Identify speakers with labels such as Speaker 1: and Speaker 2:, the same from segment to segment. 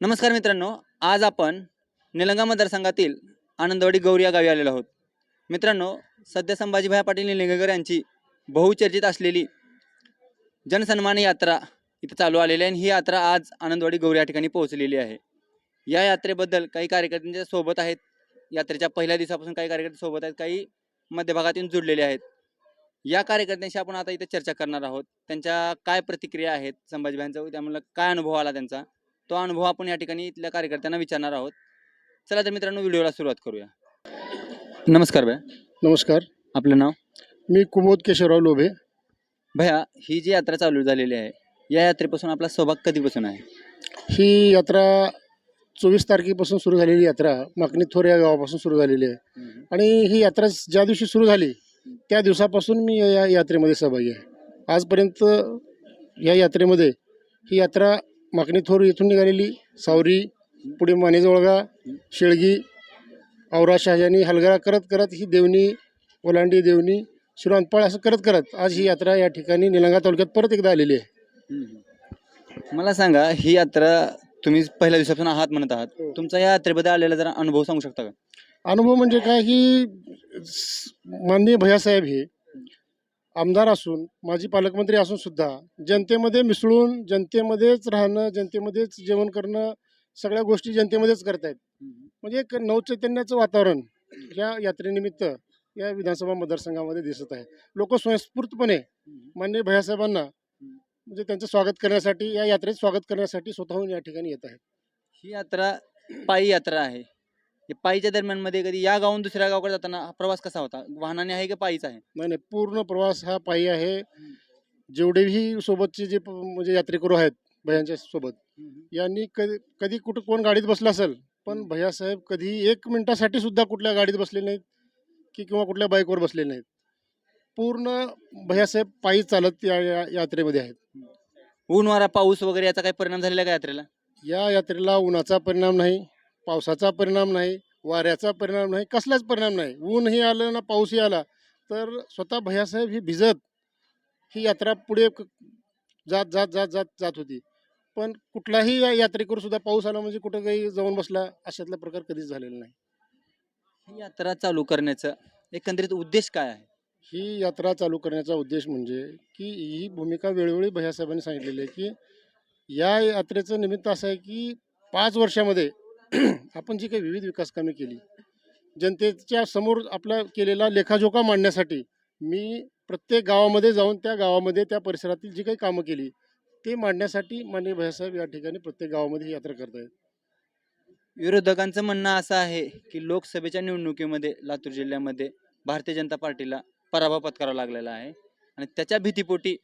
Speaker 1: नमस्कार मित्रांनो आज आपण निलंगा मतदारसंघातील आनंदवाडी गौरी या गावी आलेलो आहोत. मित्रांनो सध्या संभाजीभाई पाटील निलंगेकर यांची बहुचर्चित असलेली जनसन्मान यात्रा इथे चालू आलेली आहे आणि ही यात्रा आज आनंदवाडी गौरी या ठिकाणी पोहोचलेली आहे. या यात्रेबद्दल काही कार्यकर्त्यांच्या सोबत आहेत. यात्रेच्या पहिल्या दिवसापासून काही कार्यकर्ते सोबत आहेत काही मध्यभागातून जुडलेले आहेत. या कार्यकर्त्यांशी आपण आता इथे चर्चा करणार आहोत. त्यांच्या काय प्रतिक्रिया आहेत संभाजीभाईंचा त्यामुळे काय अनुभव आला त्यांचा? तो अनुभव आपण या ठिकाणी इथल्या कार्यकर्त्यांना विचारणार आहोत. चला तर मित्रांनो व्हिडिओला सुरुवात करूया. नमस्कार भैया.
Speaker 2: नमस्कार.
Speaker 1: आपलं नाव?
Speaker 2: मी कुमोद केशवराव लोभे.
Speaker 1: भैया ही जी यात्रा चालू झालेली आहे या यात्रेपासून आपला सहभाग कधीपासून आहे?
Speaker 2: ही यात्रा चोवीस तारखेपासून सुरू झालेली यात्रा माकणी थोर या गावापासून सुरू झालेली आहे. आणि ही यात्रा ज्या दिवशी सुरू झाली त्या दिवसापासून मी या या यात्रेमध्ये सहभागी आहे. आजपर्यंत या यात्रेमध्ये ही यात्रा माकणी थोर येथून निघालेली सावरी पुढे मानेजवळगा शेळगी औरा शहाजानी हलगरा करत करत ही देवणी ओलांडी देवणी शिरोंतपाळ असं करत करत आज ही यात्रा या ठिकाणी निलंगा तालुक्यात परत एकदा आलेली आहे.
Speaker 1: मला सांगा ही यात्रा तुम्ही पहिल्या दिवसापासून आहात म्हणत आहात.
Speaker 2: हो.
Speaker 1: तुमचा या यात्रेबद्दल आलेला जरा अनुभव सांगू शकता का?
Speaker 2: अनुभव म्हणजे काय की माननीय भैयासाहेब हे आमदार असून माजी पालकमंत्री असून सुद्धा जनतेमध्ये मिसळून जनतेमध्येच राहणं जनतेमध्येच जेवण करणं सगळ्या गोष्टी जनतेमध्येच करतायत. म्हणजे एक नवचैतन्याचं वातावरण या यात्रेनिमित्त या विधानसभा मतदारसंघामध्ये दिसत आहे. लोक स्वयंस्फूर्तपणे माननीय भैयासाहेबांना म्हणजे त्यांचं स्वागत करण्यासाठी या यात्रेत स्वागत करण्यासाठी स्वतःहून या ठिकाणी येत आहेत.
Speaker 1: ही यात्रा पायी यात्रा आहे. या पायीच्या दरम्यानमध्ये कधी या गावून दुसऱ्या गावाकडे जाताना हा प्रवास कसा होता? वाहनाने आहे की पायीच आहे?
Speaker 2: नाही नाही पूर्ण प्रवास हा पायी आहे. जेवढेही सोबतचे जे प- म्हणजे यात्रेकरू आहेत भैयांच्या सोबत यांनी कधी कधी कुठं कोण गाडीत बसला असेल पण. भैयासाहेब कधी एक मिनिटासाठी सुद्धा कुठल्या गाडीत बसले नाहीत की किंवा कुठल्या बाईकवर बसले नाहीत. पूर्ण भैयासाहेब पायी चालत या या- यात्रेमध्ये आहेत.
Speaker 1: ऊन वारा पाऊस वगैरे याचा काही परिणाम झालेला का यात्रेला?
Speaker 2: या यात्रेला उन्हाचा परिणाम नाही. पावसाचा परिणाम नाही वाऱ्याचा परिणाम नाही कसलाच परिणाम नाही. ऊनही आलं ना पाऊसही आला तर स्वतः भैयासाहेब ही भिजत ही यात्रा पुढे जात जात जात जात जात होती. पण कुठलाही या यात्रेकरू सुद्धा पाऊस आला म्हणजे कुठं काही जाऊन बसला अशातला प्रकार कधीच झालेला नाही.
Speaker 1: ही यात्रा चालू करण्याचा एकंदरीत उद्देश काय आहे?
Speaker 2: ही यात्रा चालू करण्याचा उद्देश म्हणजे की ही भूमिका वेळोवेळी भैयासाहेबांनी सांगितलेली आहे की या यात्रेचं निमित्त असं आहे की पाच वर्षामध्ये आपण जी काही विविध विकास कामे केली जनतेच्या समोर आपला केलेला लेखाजोखा मांडण्यासाठी मी प्रत्येक गावामध्ये जाऊन त्या गावामध्ये त्या परिसरातील जी काही कामं केली ते मांडण्यासाठी माननीय भैयासाहेब या ठिकाणी प्रत्येक गावामध्ये यात्रा करत आहेत
Speaker 1: विरोधकांचं म्हणणं असं आहे की लोकसभेच्या निवडणुकीमध्ये लातूर जिल्ह्यामध्ये भारतीय जनता पार्टीला पराभव पत्करावा लागलेला आहे आणि त्याच्या भीतीपोटी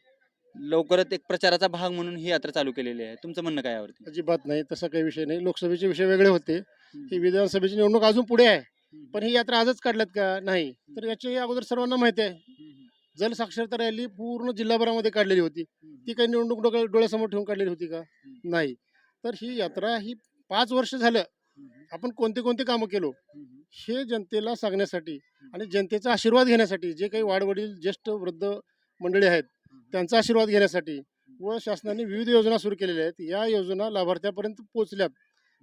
Speaker 1: लवकरच एक प्रचाराचा भाग म्हणून ही यात्रा चालू केलेली आहे. तुमचं म्हणणं काय यावरती?
Speaker 2: अजिबात नाही तसा काही विषय नाही. लोकसभेचे विषय वेगळे होते. ही विधानसभेची निवडणूक अजून पुढे आहे. पण ही यात्रा आजच काढल्यात का? नाही. तर याची अगोदर सर्वांना माहिती आहे. जल साक्षरता रॅली पूर्ण जिल्हाभरामध्ये काढलेली होती. ती काही निवडणूक डोक्या डोळ्यासमोर ठेवून काढलेली होती का? नाही. तर ही यात्रा ही पाच वर्ष झालं. आपण कोणते कोणते कामं केलो? हे जनतेला सांगण्यासाठी आणि जनतेचा आशीर्वाद घेण्यासाठी जे काही वाडवडील ज्येष्ठ वृद्ध मंडळी आहेत त्यांचा आशीर्वाद घेण्यासाठी व शासनाने विविध योजना सुरू केलेल्या आहेत. या योजना लाभार्थ्यापर्यंत पोहोचल्यात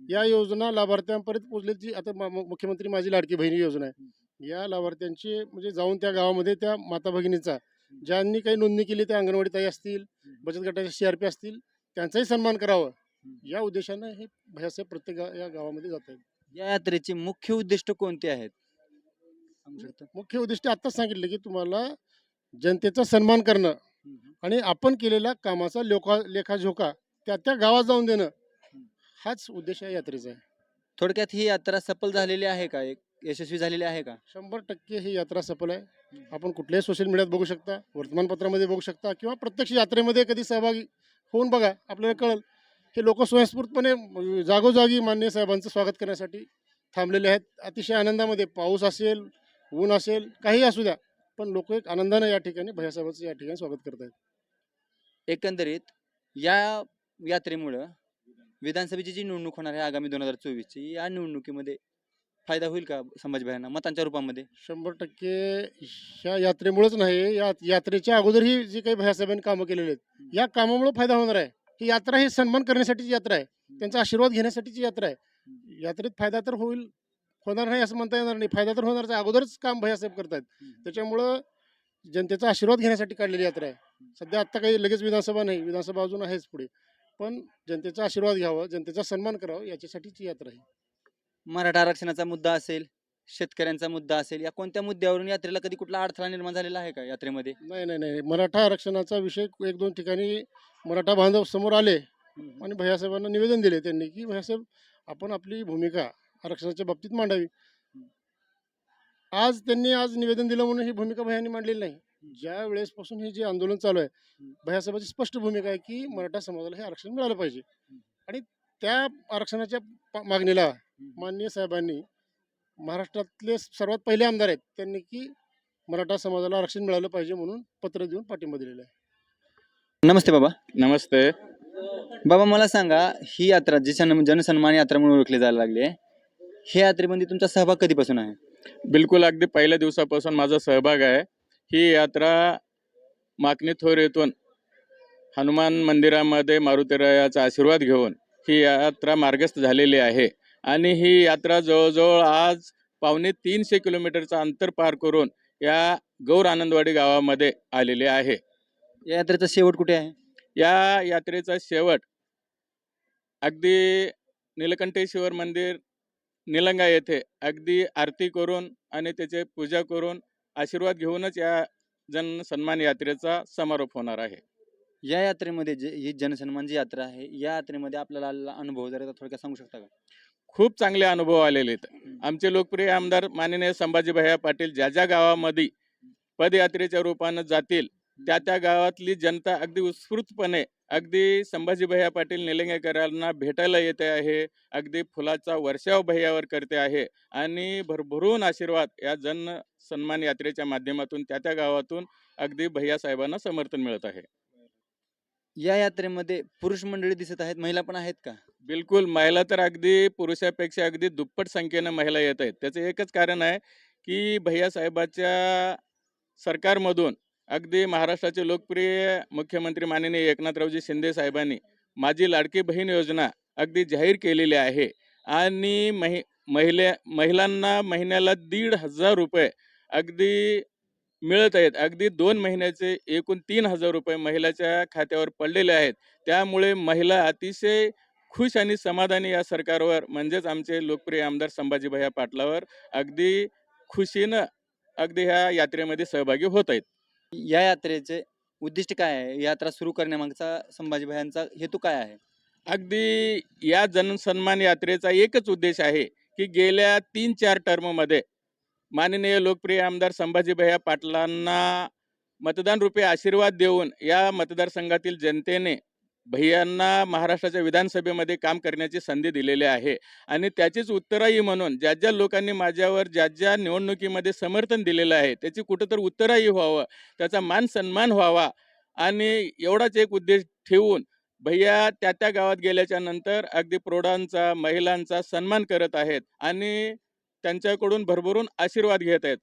Speaker 2: या योजना लाभार्थ्यांपर्यंत पोहोचल्यात जी आता मुख्यमंत्री माझी लाडकी बहिणी योजना आहे. या लाभार्थ्यांची म्हणजे जाऊन त्या गावामध्ये त्या माता भगिनीचा ज्यांनी काही नोंदणी केली त्या अंगणवाडी ताई असतील बचत गटाचे सी आर पी असतील त्यांचाही सन्मान करावं. या उद्देशानं हे भैयासाहेब प्रत्येक गा- या गावामध्ये जात आहेत.
Speaker 1: या यात्रेचे मुख्य उद्दिष्ट कोणते आहेत?
Speaker 2: मुख्य उद्दिष्ट आत्ताच सांगितलं की तुम्हाला जनतेचा सन्मान करणं. आणि आपण केलेल्या कामाचा लोका लेखाजोखा त्या त्या गावात जाऊन देणं हाच उद्देश या यात्रेचा आहे.
Speaker 1: थोडक्यात ही यात्रा सफल झालेली आहे का? एक यशस्वी झालेली आहे का?
Speaker 2: शंभर टक्के ही यात्रा सफल आहे. आपण कुठल्याही सोशल मीडियात बघू शकता वर्तमानपत्रामध्ये बघू शकता किंवा प्रत्यक्ष यात्रेमध्ये कधी सहभागी होऊन बघा आपल्याला कळेल. हे लोक स्वयंस्फूर्तपणे जागोजागी मान्य साहेबांचं स्वागत करण्यासाठी थांबलेले आहेत. अतिशय आनंदामध्ये पाऊस असेल ऊन असेल काही असू द्या पण लोक एक आनंदानं या ठिकाणी भैयासाहेबांचं या ठिकाणी स्वागत करत आहेत
Speaker 1: एकंदरीत या यात्रेमुळं विधानसभेची जी निवडणूक होणार आहे आगामी दोन हजार चोवीसची या निवडणुकीमध्ये फायदा होईल का संभाजीभाईंना मतांच्या रूपामध्ये?
Speaker 2: शंभर टक्के ह्या यात्रेमुळेच नाही या यात्रेच्या अगोदरही जी काही भैयासाहेबांनी कामं केलेली आहेत या कामामुळे फायदा होणार आहे. ही यात्रा ही सन्मान करण्यासाठीची यात्रा आहे त्यांचा आशीर्वाद घेण्यासाठीची यात्रा आहे. यात्रेत फायदा तर होईल होणार नाही असं म्हणता येणार नाही फायदा तर होणारच अगोदरच काम भैयासाहेब करतात त्याच्यामुळं जनतेचा आशीर्वाद घेण्यासाठी काढलेली यात्रा आहे. सध्या आत्ता काही लगेच विधानसभा नाही विधानसभा अजून आहेच पुढे. पण जनतेचा आशीर्वाद घ्यावा जनतेचा सन्मान करावा याच्यासाठीची यात्रा आहे.
Speaker 1: मराठा आरक्षणाचा मुद्दा असेल शेतकऱ्यांचा मुद्दा असेल या कोणत्या मुद्द्यावरून यात्रेला कधी कुठला अडथळा निर्माण झालेला आहे का यात्रेमध्ये?
Speaker 2: नाही नाही नाही. मराठा आरक्षणाचा विषय एक दोन ठिकाणी मराठा बांधव समोर आले आणि भैयासाहेबांना निवेदन दिले त्यांनी की भैयासाहेब आपण आपली भूमिका आरक्षणाच्या बाबतीत मांडावी. आज त्यांनी आज निवेदन दिलं म्हणून ही भूमिका भैयांनी मांडलेली नाही. ज्या वेळेसपासून हे जे आंदोलन चालू आहे भैयासाहेबाची स्पष्ट भूमिका आहे की मराठा समाजाला हे आरक्षण मिळालं पाहिजे. आणि त्या आरक्षणाच्या पा- मागणीला माननीय साहेबांनी महाराष्ट्रातले सर्वात पहिले आमदार आहेत त्यांनी की मराठा समाजाला आरक्षण मिळालं पाहिजे म्हणून पत्र देऊन पाठिंबा दिलेला आहे.
Speaker 1: नमस्ते बाबा.
Speaker 3: नमस्ते.
Speaker 1: बाबा मला सांगा ही यात्रा जी सन जनसन्मान यात्रा म्हणून ओळखली जायला लागली आहे. ह्या यात्रेमध्ये तुमचा सहभाग कधीपासून आहे?
Speaker 3: बिलकुल अगदी पहिल्या दिवसापासून माझा सहभाग आहे. ही यात्रा माकणी थोर येथून हनुमान मंदिरामध्ये मारुतीरायाचा आशीर्वाद घेऊन ही यात्रा मार्गस्थ झालेली आहे. आणि ही यात्रा जवळजवळ आज पावणे तीनशे किलोमीटरचं अंतर पार करून या गौर आनंदवाडी गावामध्ये आलेली आहे.
Speaker 1: या यात्रेचा शेवट कुठे आहे?
Speaker 3: या यात्रेचा शेवट अगदी निलकंठेश्वर मंदिर निलंगा येथे अगदी आरती करून आणि त्याचे पूजा करून आशीर्वाद घेऊनच या जन सन्मान यात्रेचा समारोप होणार आहे.
Speaker 1: या यात्रेमध्ये जे ही जनसन्मान जी यात्रा आहे या यात्रेमध्ये आपल्याला आलेला अनुभव जर थोडक्यात सांगू शकता का?
Speaker 3: खूप चांगले अनुभव आलेले आहेत. आमचे लोकप्रिय आमदार माननीय संभाजी भैया पाटील ज्या ज्या गावामध्ये पदयात्रेच्या रूपानं जातील त्या त्या गावातली जनता अगदी उत्स्फूर्तपणे अगदी संभाजी भैया पाटील निलंगेकरांना भेटायला येते आहे अगदी फुलाचा वर्षाव भैयावर करते आहे आणि भरभरून आशीर्वाद या जन सन्मान यात्रेच्या माध्यमातून त्या त्या गावातून अगदी भैया साहेबांना समर्थन मिळत आहे.
Speaker 1: या यात्रेमध्ये पुरुष मंडळी दिसत आहेत महिला पण आहेत का?
Speaker 3: बिलकुल महिला तर अगदी पुरुषापेक्षा अगदी दुप्पट संख्येनं महिला येत आहेत. त्याचं एकच कारण आहे की भैया साहेबाच्या सरकारमधून अगदी महाराष्ट्राचे लोकप्रिय मुख्यमंत्री माननीय एकनाथरावजी शिंदे साहेबांनी माझी लाडकी बहीण योजना अगदी जाहीर केलेली आहे. आणि महि महिला महिलांना महिन्याला दीड हजार रुपये अगदी मिळत आहेत. अगदी दोन महिन्याचे एकूण तीन हजार रुपये महिलाच्या खात्यावर पडलेले आहेत. त्यामुळे महिला अतिशय खुश आणि समाधानी या सरकारवर म्हणजेच आमचे लोकप्रिय आमदार संभाजीभैया पाटलावर अगदी खुशीनं अगदी ह्या यात्रेमध्ये सहभागी होत आहेत.
Speaker 1: या यात्रेचे उद्दिष्ट काय आहे? यात्रा सुरू करण्यामागचा संभाजी हेतू काय आहे?
Speaker 3: अगदी या जनसन्मान यात्रेचा एकच उद्देश आहे की गेल्या तीन चार टर्ममध्ये माननीय लोकप्रिय आमदार संभाजीभैया पाटलांना मतदान रूपी आशीर्वाद देऊन या मतदारसंघातील जनतेने भैयांना महाराष्ट्राच्या विधानसभेमध्ये काम करण्याची संधी दिलेली आहे. आणि त्याचीच उत्तराई म्हणून ज्या ज्या लोकांनी माझ्यावर ज्या ज्या निवडणुकीमध्ये समर्थन दिलेलं आहे त्याची कुठं तर उत्तराई व्हावं त्याचा मान सन्मान व्हावा आणि एवढाच एक उद्देश ठेवून भैया त्या त्या गावात गेल्याच्यानंतर अगदी प्रौढांचा महिलांचा सन्मान करत आहेत आणि त्यांच्याकडून भरभरून आशीर्वाद घेत आहेत.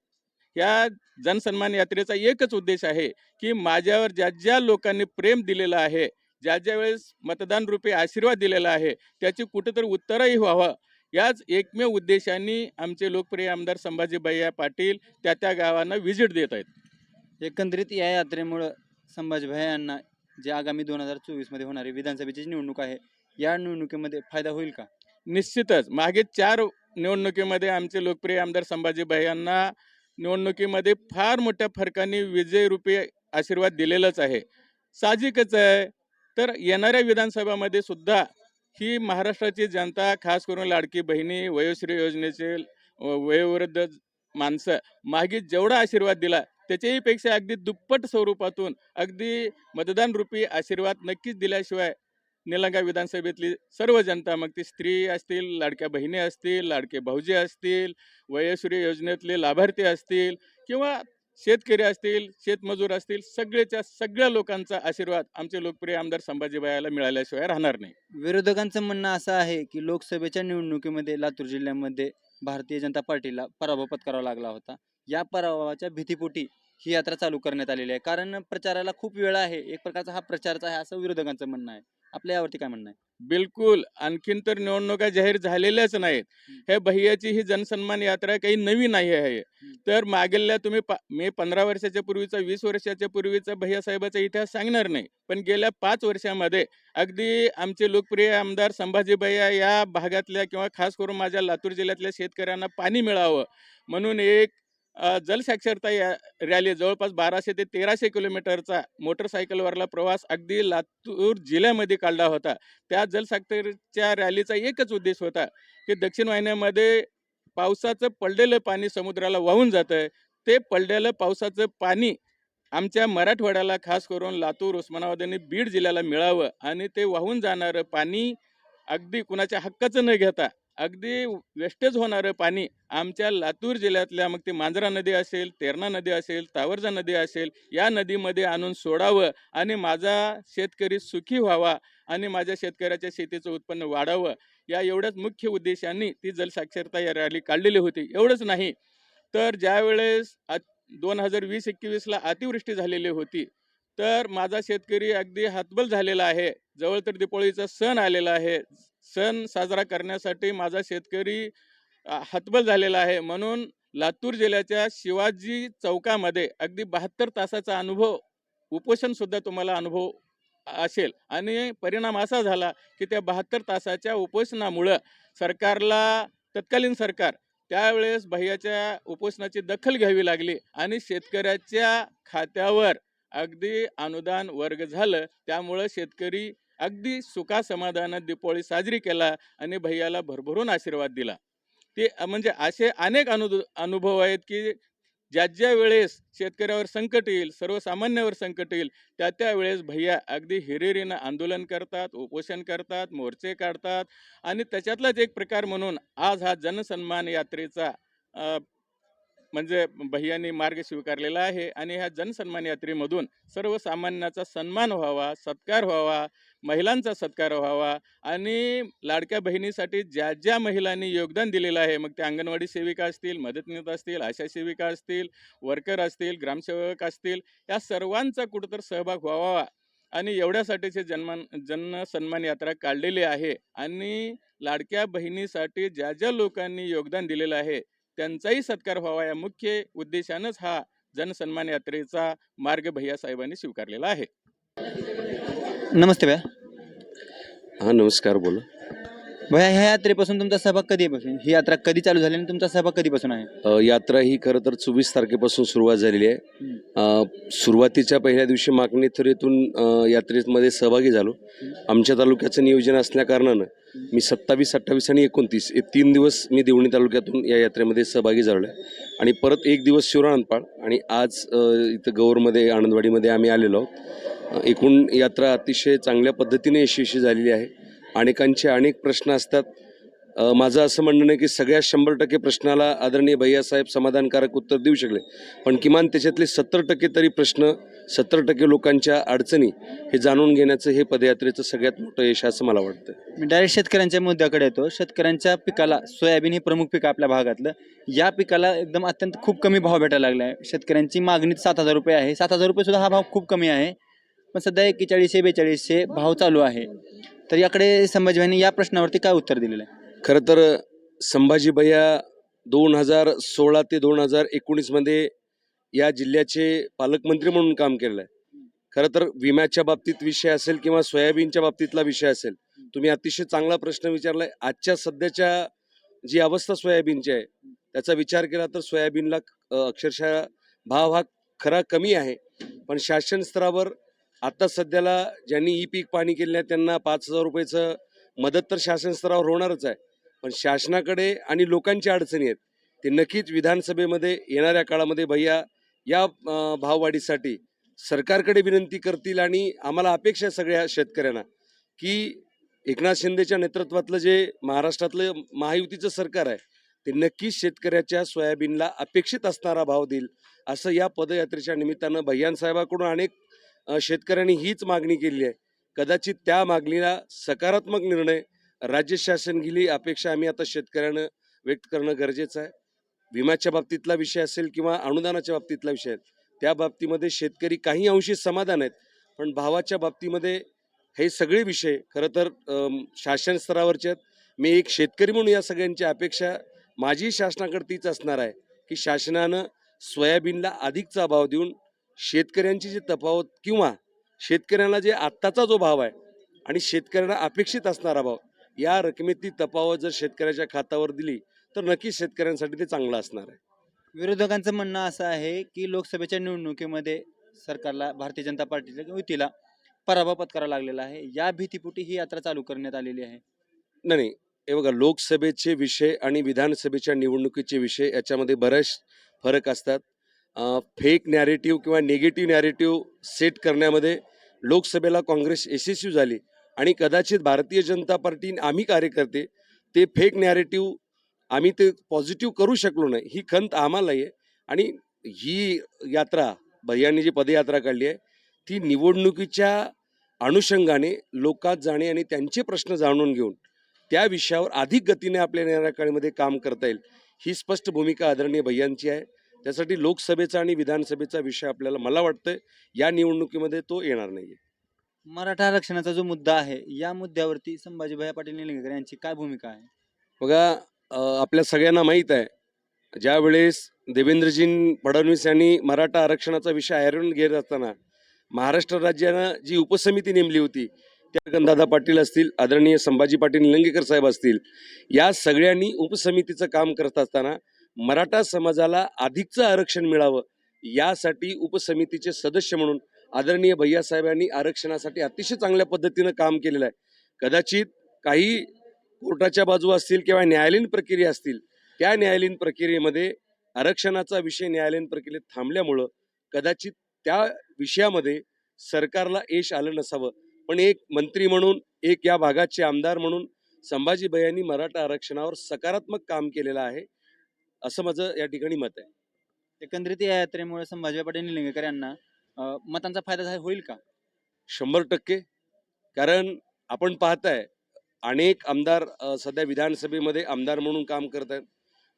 Speaker 3: या जनसन्मान यात्रेचा एकच उद्देश आहे की माझ्यावर ज्या ज्या लोकांनी प्रेम दिलेलं आहे ज्या ज्या वेळेस मतदान रूपी आशीर्वाद दिलेला आहे त्याची कुठेतरी उत्तरही व्हावं. याच एकमेव उद्देशाने आमचे लोकप्रिय आमदार संभाजी भैया पाटील त्या त्या गावांना व्हिजिट देत आहेत.
Speaker 1: एकंदरीत या यात्रेमुळं संभाजी भायांना जे आगामी दोन हजार चोवीसमध्ये होणारी विधानसभेची निवडणूक आहे या निवडणुकीमध्ये फायदा होईल का?
Speaker 3: निश्चितच. मागे चार निवडणुकीमध्ये आमचे लोकप्रिय आमदार संभाजी यांना निवडणुकीमध्ये फार मोठ्या फरकाने विजयरूपी आशीर्वाद दिलेलाच आहे. साहजिकच आहे. तर येणाऱ्या विधानसभामध्ये सुद्धा ही महाराष्ट्राची जनता खास करून लाडकी बहिणी वयोश्री योजनेचे वयोवृद्ध माणसं मागे जेवढा आशीर्वाद दिला त्याच्याहीपेक्षा अगदी दुप्पट स्वरूपातून अगदी मतदान रूपी आशीर्वाद नक्कीच दिल्याशिवाय निलंगा विधानसभेतली सर्व जनता मग ती स्त्री असतील लाडक्या बहिणी असतील लाडके भाऊजी असतील वयश्री योजनेतले लाभार्थी असतील किंवा शेतकरी असतील शेतमजूर असतील सगळेच्या सगळ्या लोकांचा आशीर्वाद आमचे लोकप्रिय आमदार संभाजीबाईला मिळाल्याशिवाय राहणार नाही.
Speaker 1: विरोधकांचं म्हणणं असं आहे की लोकसभेच्या निवडणुकीमध्ये लातूर जिल्ह्यामध्ये भारतीय जनता पार्टीला पराभव पत्करावा लागला होता. या पराभवाच्या भीतीपोटी ही यात्रा चालू करण्यात आलेली आहे. कारण प्रचाराला खूप वेळ आहे. एक प्रकारचा हा प्रचारचा आहे असं विरोधकांचं म्हणणं आहे. आपल्या यावरती काय म्हणणं आहे?
Speaker 3: बिलकुल. आणखीन तर निवडणुका जाहीर झालेल्याच नाहीत. हे भैयाची ही जनसन्मान यात्रा काही नवी नाही आहे. तर मागेल्या तुम्ही मी पंधरा वर्षाच्या पूर्वीचा वीस वर्षाच्या पूर्वीचा भैया साहेबाचा इतिहास सांगणार नाही. पण गेल्या पाच वर्षामध्ये अगदी आमचे लोकप्रिय आमदार संभाजी भैया या भागातल्या किंवा खास करून माझ्या लातूर जिल्ह्यातल्या शेतकऱ्यांना पाणी मिळावं म्हणून एक जलसाक्षरता या रॅली जवळपास बाराशे ते तेराशे किलोमीटरचा मोटरसायकलवरला प्रवास अगदी लातूर जिल्ह्यामध्ये काढला होता. त्या जलसाक्षरच्या रॅलीचा एकच उद्देश होता की दक्षिण वाहिन्यामध्ये पावसाचं पडलेलं पाणी समुद्राला वाहून जातं ते पडलेलं पावसाचं पाणी आमच्या मराठवाड्याला खास करून लातूर उस्मानाबाद आणि बीड जिल्ह्याला मिळावं आणि ते वाहून जाणारं पाणी अगदी कुणाच्या हक्काचं न घेता अगदी वेस्टेज होणारं पाणी आमच्या लातूर जिल्ह्यातल्या मग ती मांजरा नदी असेल तेरणा नदी असेल तावरजा नदी असेल या नदीमध्ये आणून सोडावं आणि माझा शेतकरी सुखी व्हावा आणि माझ्या शेतकऱ्याच्या शेतीचं उत्पन्न वाढावं या एवढ्याच मुख्य उद्देशाने ती जलसाक्षरता या रॅली काढलेली होती. एवढंच नाही तर ज्यावेळेस दोन हजार वीस एकवीसला अतिवृष्टी झालेली होती तर माझा शेतकरी अगदी हातबल झालेला आहे. जवळ तर दिपोळीचा सण आलेला आहे. सण साजरा करण्यासाठी माझा शेतकरी हतबल झालेला आहे. म्हणून लातूर जिल्ह्याच्या शिवाजी चौकामध्ये अगदी बहात्तर तासाचा अनुभव उपोषणसुद्धा तुम्हाला अनुभव असेल. आणि परिणाम असा झाला की त्या बहात्तर तासाच्या उपोषणामुळं सरकारला तत्कालीन सरकार त्यावेळेस भैयाच्या उपोषणाची दखल घ्यावी लागली आणि शेतकऱ्याच्या खात्यावर अगदी अनुदान वर्ग झालं. त्यामुळं शेतकरी अगदी सुखा समाधानात दीपावली साजरी केला आणि भैयाला भरभरून आशीर्वाद दिला. ते म्हणजे असे अनेक अनु अनुभव आहेत की ज्या ज्या वेळेस शेतकऱ्यावर संकट येईल सर्वसामान्यावर संकट येईल त्या त्या वेळेस भैया अगदी हिरिरीनं आंदोलन करतात उपोषण करतात मोर्चे काढतात आणि त्याच्यातलाच एक प्रकार म्हणून आज हा जनसन्मान यात्रेचा म्हणजे भैयांनी मार्ग स्वीकारलेला आहे आणि ह्या जनसन्मान यात्रेमधून सर्वसामान्याचा सन्मान व्हावा सत्कार व्हावा महिलांचा सत्कार व्हावा आणि लाडक्या बहिणीसाठी ज्या ज्या महिलांनी योगदान दिलेलं आहे मग त्या अंगणवाडी सेविका असतील मदतनीत असतील आशा सेविका असतील वर्कर असतील ग्रामसेवक असतील या सर्वांचा कुठंतर सहभाग व्हावा आणि एवढ्यासाठीचे जन्मान जनसन्मान यात्रा काढलेली आहे आणि लाडक्या बहिणीसाठी ज्या ज्या लोकांनी योगदान दिलेलं आहे त्यांचाही सत्कार व्हावा या मुख्य उद्देशानंच हा जनसन्मान यात्रेचा मार्ग भैया साहेबांनी स्वीकारलेला आहे.
Speaker 1: नमस्ते भैया.
Speaker 4: हा नमस्कार बोला.
Speaker 1: भैया ह्या यात्रेपासून तुमचा सहभाग कधीपासून? ही यात्रा कधी चालू झाली आणि तुमचा सहभाग कधीपासून आहे?
Speaker 4: यात्रा ही खरं तर चोवीस तारखेपासून सुरुवात झालेली आहे. सुरुवातीच्या पहिल्या दिवशी मागणी थरीतून यात्रेमध्ये सहभागी झालो. आमच्या तालुक्याचं नियोजन असल्या कारणानं मी सत्तावीस अठ्ठावीस आणि एकोणतीस हे तीन दिवस मी देवणी तालुक्यातून या यात्रेमध्ये सहभागी झालो आहे आणि परत एक दिवस शिवरानपाळ आणि आज इथं गौरमध्ये आनंदवाडीमध्ये आम्ही आलेलो आहोत. एकूण यात्रा अतिशय चांगल्या पद्धतीने यशस्वी झालेली आहे. अनेकांचे अनेक प्रश्न असतात. माझं असं म्हणणं नाही की सगळ्या शंभर टक्के प्रश्नाला आदरणीय भैयासाहेब समाधानकारक उत्तर देऊ शकले. पण किमान त्याच्यातले सत्तर टक्के तरी प्रश्न सत्तर टक्के लोकांच्या अडचणी हे जाणून घेण्याचं हे पदयात्रेचं सगळ्यात मोठं यश असं मला वाटतं.
Speaker 1: मी डायरेक्ट शेतकऱ्यांच्या मुद्द्याकडे येतो. शेतकऱ्यांच्या पिकाला सोयाबीन ही प्रमुख पीक आपल्या भागातलं. या पिकाला एकदम अत्यंत खूप कमी भाव भेटायला लागला आहे. शेतकऱ्यांची मागणी सात हजार रुपये आहे. सात हजार रुपये सुद्धा हा भाव खूप कमी आहे. पण सध्या एक्केचाळीसशे बेचाळीसशे भाव चालू आहे. तर याकडे संभाजीभाईंनी या प्रश्नावरती काय उत्तर दिलेलं आहे?
Speaker 4: खरं तर संभाजी भैया दोन हजार सोळा ते दोन हजार एकोणीसमध्ये या जिल्ह्याचे पालकमंत्री म्हणून काम केलेलं आहे खरं तर विम्याच्या बाबतीत विषय असेल किंवा सोयाबीनच्या बाबतीतला विषय असेल तुम्ही अतिशय चांगला प्रश्न विचारलाय. आजच्या सध्याच्या जी अवस्था सोयाबीनची आहे त्याचा विचार केला तर सोयाबीनला अक्षरशः भाव हा खरा कमी आहे. पण शासन स्तरावर आता सध्याला ज्यांनी ई पीक पाणी केलेलं आहे त्यांना पाच हजार रुपयाचं मदत तर शासन स्तरावर होणारच आहे. पण शासनाकडे आणि लोकांच्या अडचणी आहेत ते नक्कीच विधानसभेमध्ये येणाऱ्या काळामध्ये भैया या भाववाढीसाठी सरकारकडे विनंती करतील आणि आम्हाला अपेक्षा सगळ्या शेतकऱ्यांना की एकनाथ शिंदेच्या नेतृत्वातलं जे महाराष्ट्रातलं महायुतीचं सरकार आहे ते नक्कीच शेतकऱ्याच्या सोयाबीनला अपेक्षित असणारा भाव देईल असं या पदयात्रेच्या निमित्तानं भैयान साहेबाकडून अनेक शेतकऱ्यांनी हीच मागणी केली आहे. कदाचित त्या मागणीला सकारात्मक निर्णय राज्य शासन घेईल अपेक्षा आम्ही आता शेतकऱ्यानं व्यक्त करणं गरजेचं आहे. विम्याच्या बाबतीतला विषय असेल किंवा अनुदानाच्या बाबतीतला विषय आहे त्या बाबतीमध्ये शेतकरी काही अंशी समाधान आहेत. पण भावाच्या बाबतीमध्ये हे सगळे विषय खरं तर शासन स्तरावरचे आहेत. मी एक शेतकरी म्हणून या सगळ्यांची अपेक्षा माझी शासनाकडे तीच असणार आहे की शासनानं सोयाबीनला अधिकचा भाव देऊन शेतकऱ्यांची जी तफावत किंवा शेतकऱ्यांना जे आत्ताचा जो भाव आहे आणि शेतकऱ्यांना अपेक्षित असणारा भाव या रकमेतली तफावत जर शेतकऱ्याच्या खात्यावर दिली तर नक्कीच शेतकऱ्यांसाठी ते चांगलं असणार आहे.
Speaker 1: विरोधकांचं म्हणणं असं आहे की लोकसभेच्या निवडणुकीमध्ये सरकारला भारतीय जनता पार्टीच्या युतीला पराभव पत्करावा लागलेला आहे. या भीतीपोटी ही यात्रा चालू करण्यात आलेली आहे.
Speaker 4: नाही नाही. हे बघा लोकसभेचे विषय आणि विधानसभेच्या निवडणुकीचे विषय याच्यामध्ये बरेच फरक असतात. फेक नॅरेटिव्ह किंवा निगेटिव्ह नॅरेटिव्ह सेट करण्यामध्ये लोकसभेला काँग्रेस यशस्वी झाली आणि कदाचित भारतीय जनता पार्टी आम्ही कार्यकर्ते ते फेक नॅरेटिव्ह आम्ही ते पॉझिटिव्ह करू शकलो नाही. ही खंत आम्हाला आहे. आणि ही यात्रा भैयांनी जी पदयात्रा काढली आहे ती निवडणुकीच्या अनुषंगाने लोकात जाणे आणि त्यांचे प्रश्न जाणून घेऊन त्या विषयावर अधिक गतीने आपल्या येणाऱ्या काळामध्ये काम करता येईल ही स्पष्ट भूमिका आदरणीय भैयांची आहे. त्यासाठी लोकसभेचा आणि विधानसभेचा विषय आपल्याला मला वाटतं या निवडणुकीमध्ये तो येणार नाही
Speaker 1: मराठा आरक्षणाचा जो मुद्दा आहे या मुद्द्यावरती संभाजीभाई पाटील निलंगेकर यांची काय भूमिका आहे?
Speaker 4: बघा आपल्या सगळ्यांना माहीत आहे. ज्यावेळेस देवेंद्रजी फडणवीस यांनी मराठा आरक्षणाचा विषय आयरून घेत असताना महाराष्ट्र राज्यानं जी उपसमिती नेमली होती त्या गंधादा पाटील असतील आदरणीय संभाजी पाटील निलंगेकर साहेब असतील या सगळ्यांनी उपसमितीचं काम करत असताना मराठा समाजाला अधिकचं आरक्षण मिळावं यासाठी उपसमितीचे सदस्य म्हणून आदरणीय भैया यांनी आरक्षणासाठी अतिशय चांगल्या पद्धतीनं काम केलेलं आहे. कदाचित काही कोर्टाच्या बाजू असतील किंवा न्यायालयीन प्रक्रिया असतील त्या न्यायालयीन प्रक्रियेमध्ये आरक्षणाचा विषय न्यायालयीन प्रक्रियेत थांबल्यामुळं कदाचित त्या विषयामध्ये सरकारला यश आलं नसावं. पण एक मंत्री म्हणून एक या भागाचे आमदार म्हणून संभाजी भैयांनी मराठा आरक्षणावर सकारात्मक काम केलेलं आहे असं माझं या ठिकाणी मत आहे.
Speaker 1: एकंदरीत या यात्रेमुळे संभाजीभाई पाटील निलंगेकर यांना मतांचा फायदा होईल का?
Speaker 4: शंभर टक्के. कारण आपण पाहताय अनेक आमदार सध्या विधानसभेमध्ये आमदार म्हणून काम करत आहेत.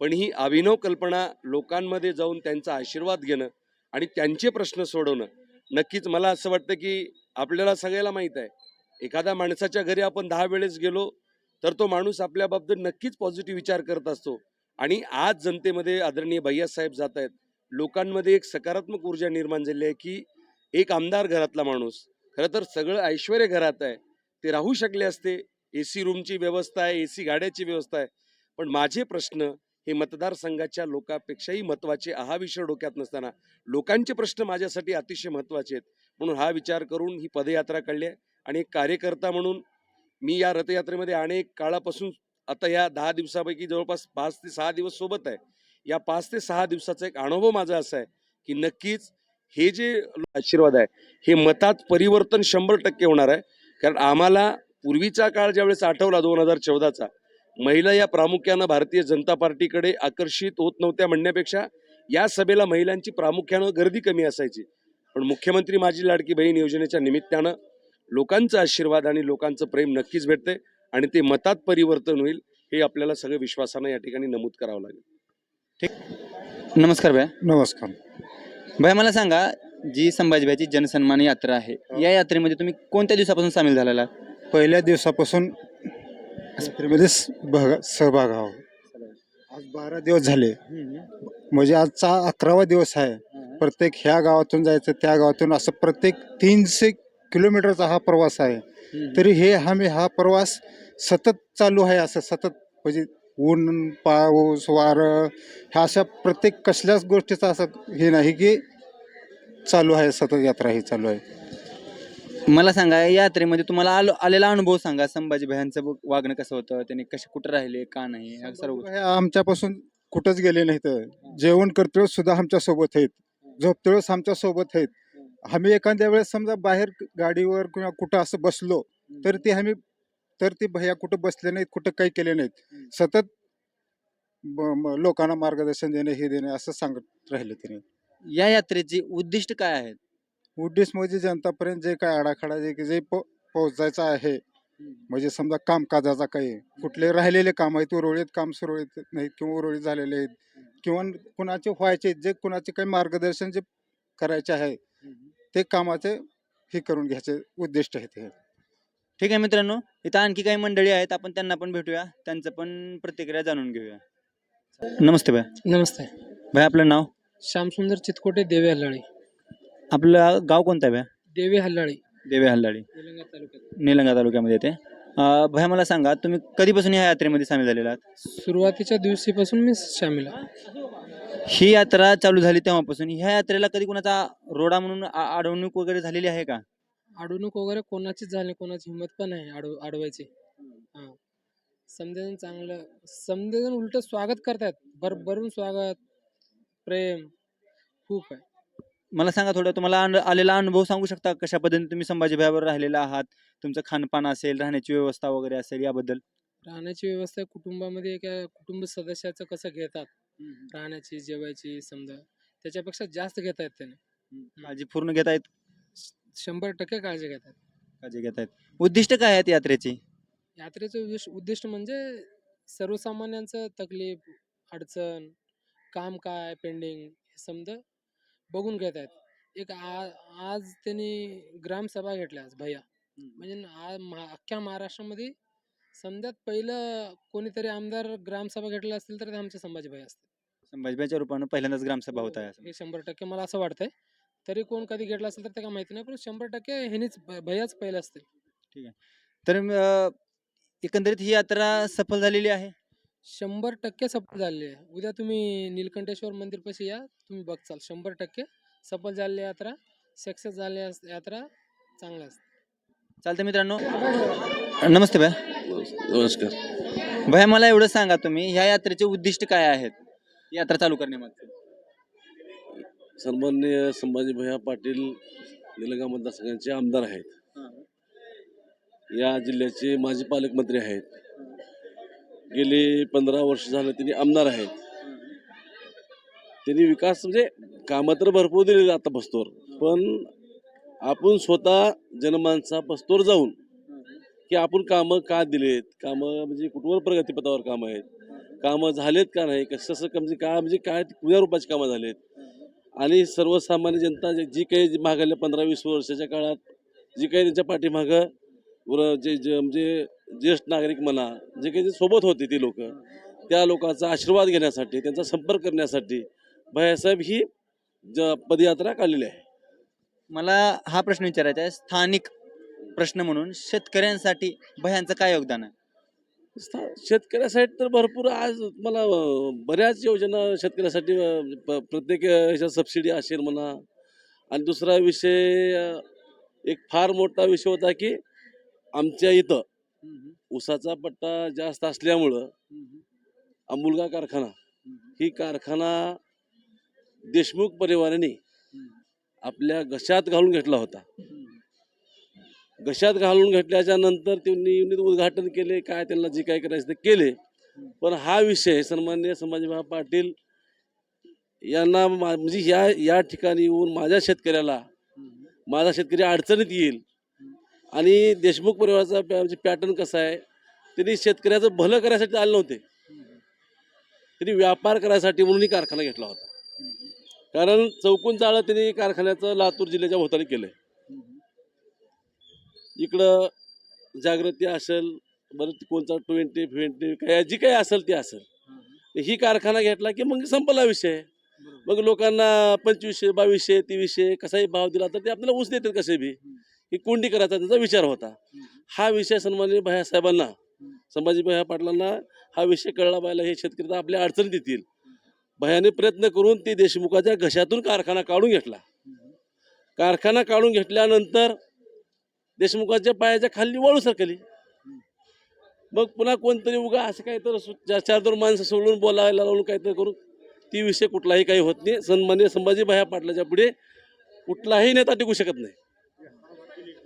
Speaker 4: पण ही अभिनव कल्पना लोकांमध्ये जाऊन त्यांचा आशीर्वाद घेणं आणि त्यांचे प्रश्न सोडवणं नक्कीच मला असं वाटतं की आपल्याला सगळ्याला माहीत आहे. एखाद्या माणसाच्या घरी आपण दहा वेळेस गेलो तर तो माणूस आपल्याबाबतीत नक्कीच पॉझिटिव्ह विचार करत असतो. आणि आज जनतेमध्ये आदरणीय भैयासाहेब जात आहेत लोकांमध्ये एक सकारात्मक ऊर्जा निर्माण झाली आहे की एक आमदार घरातला माणूस खरं तर सगळं ऐश्वर घरात आहे ते राहू शकले असते ए सी रूमची व्यवस्था आहे ए सी गाड्याची व्यवस्था आहे. पण माझे प्रश्न हे मतदारसंघाच्या लोकांपेक्षाही महत्त्वाचे हा विषय डोक्यात नसताना. लोकांचे प्रश्न माझ्यासाठी अतिशय महत्त्वाचे आहेत. म्हणून हा विचार करून ही पदयात्रा काढली आहे. आणि एक कार्यकर्ता म्हणून मी या रथयात्रेमध्ये अनेक काळापासून आता या दहा दिवसापैकी जवळपास पाच ते सहा दिवस सोबत आहे. या पाच ते सहा दिवसाचा एक अनुभव माझा असा आहे की नक्कीच हे जे आशीर्वाद आहे हे मतात परिवर्तन शंभर टक्के होणार आहे. कारण आम्हाला पूर्वीचा काळ ज्यावेळेस आठवला दोन हजार चौदाचा महिला या प्रामुख्यानं भारतीय जनता पार्टीकडे आकर्षित होत नव्हत्या म्हणण्यापेक्षा या सभेला महिलांची प्रामुख्यानं गर्दी कमी असायची. पण मुख्यमंत्री माझी लाडकी बहीण योजनेच्या निमित्तानं लोकांचा आशीर्वाद आणि लोकांचं प्रेम नक्कीच भेटते आणि ते मतात परिवर्तन होईल हे आपल्याला सगळं विश्वासानं या ठिकाणी नमूद करावं लागेल.
Speaker 1: नमस्कार भैया.
Speaker 2: नमस्कार.
Speaker 1: भैया मला सांगा जी संभाजीभाईची जनसन्मान यात्रा आहे या यात्रेमध्ये तुम्ही कोणत्या दिवसापासून सामील झालेला
Speaker 5: पहिल्या दिवसापासून यात्रेमध्ये स- भाग- सहभाग हवा. आज बारा दिवस झाले. म्हणजे आजचा अकरावा दिवस आहे. प्रत्येक ह्या गावातून जायचं त्या गावातून असं प्रत्येक तीनशे किलोमीटरचा हा प्रवास आहे. तरी हे आम्ही हा प्रवास सतत चालू आहे असं सतत म्हणजे ऊन पाऊस वारं ह्या अशा प्रत्येक कसल्याच गोष्टीचा असं हे नाही की चालू आहे सतत यात्रा ही चालू आहे.
Speaker 1: मला सांगा या यात्रेमध्ये तुम्हाला आलो आलेला अनुभव सांगा. संभाजीभाईंचं ब- वागणं कसं होतं त्यांनी कसे कुठं राहिले का नाही सर्व.
Speaker 5: हे आमच्यापासून कुठंच गेले नाहीत. जेवण करते सुद्धा आमच्यासोबत आहेत. झोपते वेळेस आमच्यासोबत आहेत. आम्ही एखाद्या वेळेस समजा बाहेर गाडीवर किंवा कुठं असं बसलो तर ते आम्ही तर ते भैया कुठं बसले नाहीत कुठं काही केले नाहीत. सतत ब- म- लोकांना मार्गदर्शन देणे हे देणे असं सांगत राहिले त्याने.
Speaker 1: या यात्रेचे उद्दिष्ट काय आहेत?
Speaker 5: उद्देश म्हणजे जनतापर्यंत जे काय आडाखाडा जे जे पो- पोहोचायचं आहे म्हणजे समजा कामकाजाचा काही कुठले राहिलेले काम आहेत उरवळीत काम सुरळीत नाहीत किंवा उरवळीत झालेले आहेत किंवा कुणाचे व्हायचे जे कुणाचे काही मार्गदर्शन जे करायचे आहे ते कामाचे हे करून घ्यायचे उद्दिष्ट आहेत हे.
Speaker 1: ठीक आहे मित्रांनो इथं आणखी काही मंडळी आहेत आपण त्यांना पण भेटूया त्यांचं पण प्रतिक्रिया जाणून घेऊया. नमस्ते भाई.
Speaker 6: नमस्ते.
Speaker 1: भाई आपलं नाव?
Speaker 6: श्यामसुंदर चितकोटे देवे हल्लाळी
Speaker 1: आपलं गाव कोणतं आहे
Speaker 6: देवे हल्लाळी.
Speaker 1: देवे हल्लाडी
Speaker 6: निलंगा तालुक्यात.
Speaker 1: निलंगा तालुक्यामध्ये येते. अं, भाई मला सांगा तुम्ही कधीपासून ह्या यात्रेमध्ये सामील झालेला आहात?
Speaker 6: सुरुवातीच्या दिवशीपासून मी सामील आहे.
Speaker 1: ही यात्रा चालू झाली तेव्हापासून. ह्या यात्रेला कधी कोणाचा रोडा म्हणून आ- अडवणूक वगैरे झालेली आहे का?
Speaker 6: अडवणूक वगैरे कोणाचीच झाली नाही, कोणाची हिंमत पण आहे अडव अडवायची हा. समजेन चांगलं समजेन उलट स्वागत करतात. भरभरून स्वागत प्रेम खूप आहे.
Speaker 1: मला सांगा थोडं तुम्हाला अन- आलेला अनुभव सांगू शकता कशा पद्धतीने तुम्ही संभाजी भाईवर राहिलेला आहात? तुमचं खानपान असेल राहण्याची व्यवस्था वगैरे असेल याबद्दल.
Speaker 6: राहण्याची व्यवस्था कुटुंबामध्ये एका कुटुंब सदस्याचं कसं घेतात? राहण्याची जेवायची समजा त्याच्यापेक्षा जास्त घेत आहेत त्याने.
Speaker 1: काळजी पूर्ण घेत आहेत
Speaker 6: शंभर टक्के काळजी घेतात.
Speaker 1: काळजी घेत आहेत उद्दिष्ट काय आहेत यात्रेची?
Speaker 6: यात्रेचं उद्दिष्ट उद्दिष्ट म्हणजे सर्वसामान्यांचं तकलीफ अडचण काम काय पेंडिंग हे समजा बघून घेत आहेत. एक आ आज त्यांनी ग्रामसभा घेतल्या आज भैया. म्हणजे न- आ महा अख्ख्या महाराष्ट्रामध्ये समजात पहिलं कोणीतरी आमदार ग्रामसभा घेतला असतील तर ते आमचे संभाजी भाई असतील.
Speaker 1: संभाजीभाईच्या रूपानं पहिल्यांदाच ग्रामसभा होत आहे
Speaker 6: हो, हे शंभर टक्के मला असं वाटतंय. तरी कोण कधी घेतला असेल तर ते काय माहिती नाही पण शंभर टक्के ह्यानीच भैयाच पहिले असतील.
Speaker 1: तर अं, एकंदरीत ही यात्रा सफल झालेली आहे?
Speaker 6: शंभर टक्के सफल आहे उद्या तुम्ही नीलकंठेश्वर मंदिर पाशी या तुम्ही बघचाल. शंभर टक्के सफल झालेली यात्रा सक्सेस झाली अस- यात्रा चांगला असते.
Speaker 1: चालतं मित्रांनो. नमस्ते भाई
Speaker 7: नमस्कार.
Speaker 1: भाई मला एवढं सांगा तुम्ही ह्या यात्रेचे उद्दिष्ट काय आहेत? यात्रा चालू करण्यामागचे.
Speaker 7: सन्माननीय संभाजी भैया पाटील निलंगा मतदारसंघाचे आमदार आहेत. या जिल्ह्याचे माजी पालकमंत्री आहेत. गेले पंधरा वर्ष झालं त्यांनी आमदार आहेत त्यांनी विकास म्हणजे कामं तर भरपूर दिलेली आता बस्तोर पण आपण स्वतः जनमानसा बस्तोर जाऊन की आपण कामं का दिलेत? कामं म्हणजे कुठवर प्रगतीपथावर कामं आहेत? कामं झालेत का नाही? कसं कसं म्हणजे, म्हणजे काय म्हणजे काय कुठल्या रूपाची कामं झालेत? आणि सर्वसामान्य जनता जे- जी काही मागायला पंधरा वीस वर्षाच्या काळात जी काही त्यांच्या पाठीमागं जे जे म्हणजे ज्येष्ठ नागरिक म्हणा जे काही सोबत होते ती लोक त्या लोकांचा आशीर्वाद घेण्यासाठी त्यांचा संपर्क करण्यासाठी भैयासाहेब ही ज पदयात्रा काढलेली आहे.
Speaker 1: मला हा प्रश्न विचारायचा आहे. स्थानिक प्रश्न म्हणून शेतकऱ्यांसाठी भयांचं काय योगदान आहे?
Speaker 7: स्था- शेतकऱ्यासाठी तर भरपूर आज मला बऱ्याच योजना शेतकऱ्यासाठी प- प्रत्येक अं, ह्याच्यात सबसिडी असेल म्हणा. आणि दुसरा विषय एक फार मोठा विषय होता की आमच्या इथं ऊसाचा पट्टा जास्त असल्यामुळं अमुलगा कारखाना ही कारखाना देशमुख परिवाराने आपल्या घशात घालून घेतला होता. घशात घालून घेतल्याच्या नंतर त्यांनी युनिट उद्घाटन केले काय त्यांना जे काय करायचं ते केले. पण हा विषय सन्मान्य संभाजीभाई पाटील यांना म्हणजे या या ठिकाणी येऊन माझ्या शेतकऱ्याला माझा शेतकरी अडचणीत येईल. आणि देशमुख परिवाराचा म्हणजे पॅटर्न कसा आहे? त्यांनी शेतकऱ्याचं भलं करायसाठी आले नव्हते. त्यांनी व्यापार करायसाठी म्हणून कारखाना घेतला होता. कारण चौकून जाळं त्यांनी कारखान्याचं लातूर जिल्ह्याच्या भोवताली केलंय. इकडं जागृती असेल बरं कोणता ट्वेंटी ट्वेंटी काय जी काही असेल ती असेल. ही कारखाना घेतला की मग संपला विषय. मग लोकांना पंचवीसशे बावीसशे तेवीसशे कसाही भाव दिला तर ते आपल्याला ऊस देतात कसे बी. ही कोंडी करायचा त्याचा विचार होता. हा विषय सन्माननीय भैया साहेबांना संभाजी भैया पाटलांना हा विषय कळला पाहिला हे शेतकरी तर आपल्या अडचणीत येतील. भयाने प्रयत्न करून ते देशमुखाच्या घशातून कारखाना काढून घेतला. कारखाना काढून घेतल्यानंतर देशमुखाच्या पायाच्या खाली वाळू सरकली. मग पुन्हा कोणतरी उगा असं काहीतरी चार दोन माणसं सोडून बोलायला लावून काहीतरी करून ती विषय कुठलाही काही होत नाही. सन्मान्य संभाजी भाया पाटलाच्या पुढे कुठलाही नेता टिकू शकत नाही.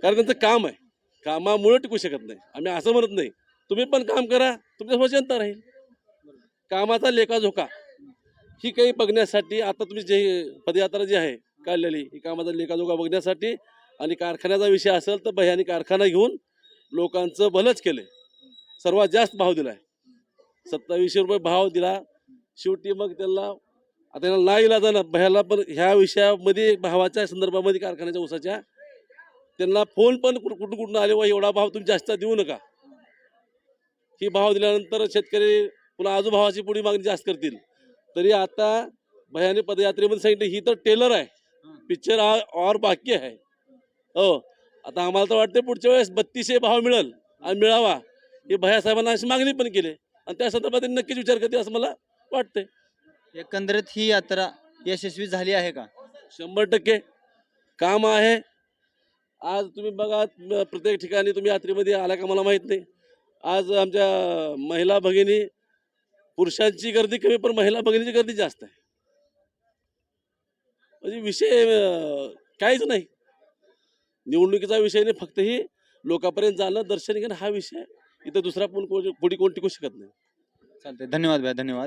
Speaker 7: कारण त्यांचं काम आहे. कामामुळे टिकू शकत नाही. आम्ही असं म्हणत नाही. तुम्ही पण काम करा. तुमच्यासोबत जनता राहील. कामाचा लेखाजोखा ही काही बघण्यासाठी आता तुम्ही जे पदयात्रा जी आहे काढलेली ही कामाचा लेखाजोखा बघण्यासाठी आणि कारखान्याचा विषय असेल तर बह्यानी कारखाना घेऊन लोकांचं भलंच केलंय. सर्वात जास्त भाव दिला आहे सत्तावीसशे रुपये भाव दिला. शेवटी मग त्याला आता याला नाही इलाज भयाला पण ह्या विषयामध्ये भावाच्या संदर्भामध्ये कारखान्याच्या उसाच्या त्यांना फोन पण कुठं कुठून कुठून आले वा एवढा भाव तुम्ही जास्त देऊ नका. ही भाव दिल्यानंतर शेतकरी पुन्हा आजूभावाची पुढे मागणी जास्त करतील. तरी आता भयाने पदयात्रेमध्ये सांगितलं ही तर टेलर आहे. पिक्चर और बाकी आहे. हो. आता आम्हाला तर वाटते पुढच्या वेळेस बत्तीसशे भाव मिळेल आणि मिळावा. हे भया साहेबांना अशी मागणी पण केली. आणि त्या संदर्भात त्यांनी नक्कीच विचार करते असं मला वाटतंय.
Speaker 1: एकंदरीत ही यात्रा यशस्वी झाली आहे का?
Speaker 7: शंभर टक्के. काम आहे. आज तुम्ही बघा प्रत्येक ठिकाणी तुम्ही यात्रेमध्ये आला का मला माहीत नाही. आज आमच्या महिला भगिनी पुरुषांची गर्दी कमी पण महिला भगिनीची गर्दी जास्त आहे. म्हणजे विषय काहीच नाही. निवडणुकीचा विषय नाही फक्त ही लोकांपर्यंत जाणं दर्शन घेणं हा विषय. इथं दुसरा पण कोण- पुढे कोण टिकू शकत नाही.
Speaker 1: चालते धन्यवाद भाई धन्यवाद.